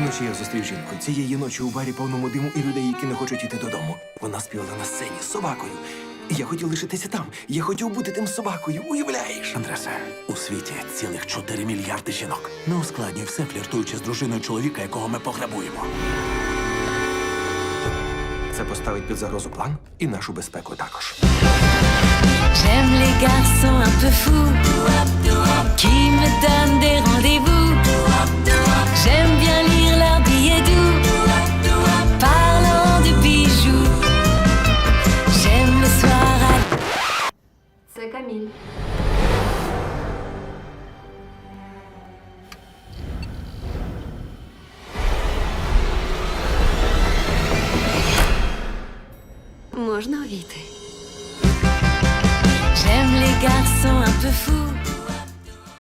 ночі я зустрів жінку. Цієї ночі у барі повному диму і людей, які не хочуть іти додому. Вона співала на сцені з собакою. І я хотів лишитися там. Я хотів бути тим собакою. Уявляєш? Андресе, у світі цілих 4 мільярди жінок. Не ускладнюй все, фліртуючи з дружиною чоловіка, якого ми пограбуємо. Це поставить під загрозу план і нашу безпеку також. Каміль. Можна увійти. J'aime les garçons